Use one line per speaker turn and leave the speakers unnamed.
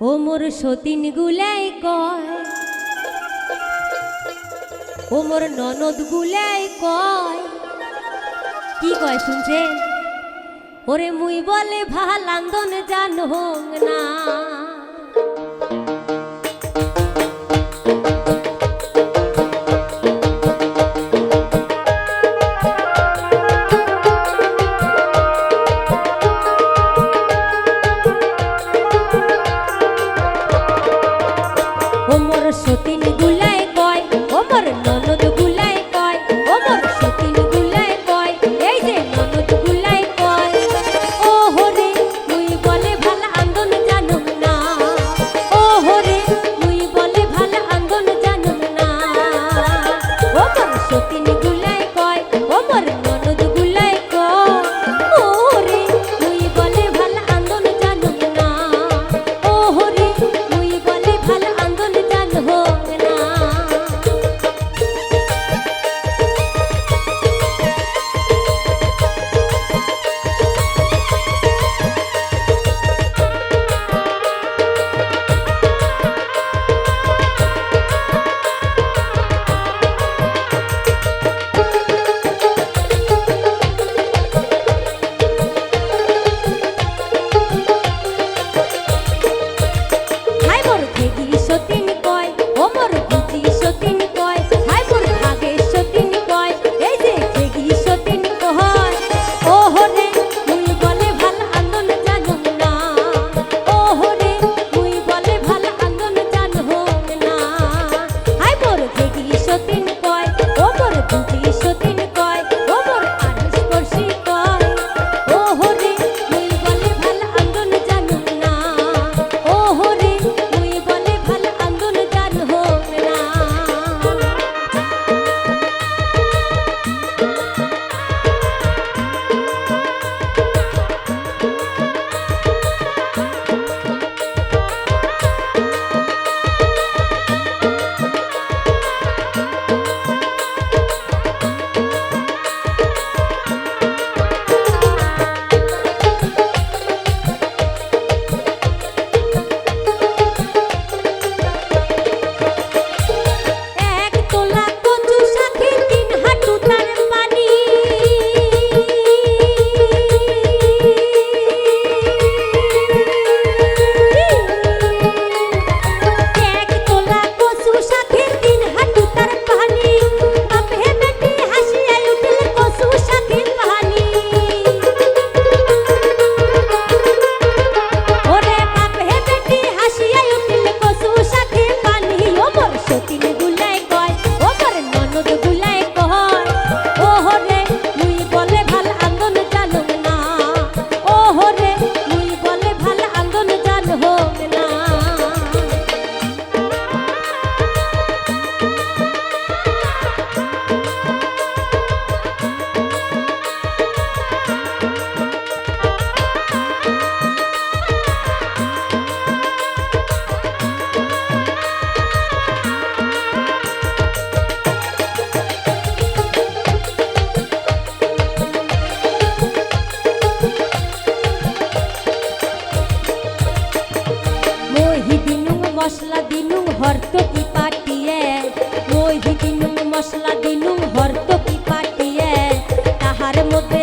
ও মোর সতীন গুলাই কয়। ও মোর ননদ গুলাই কয়। কি কয় শুনছে ওরে মুই বলে ভালান্দন জানহং না। Martín দিনু হরত কি পাটিয়ে? মই দিনু মশলা দিনু হরত কি পাটিয়ে? তাহার মধ্যে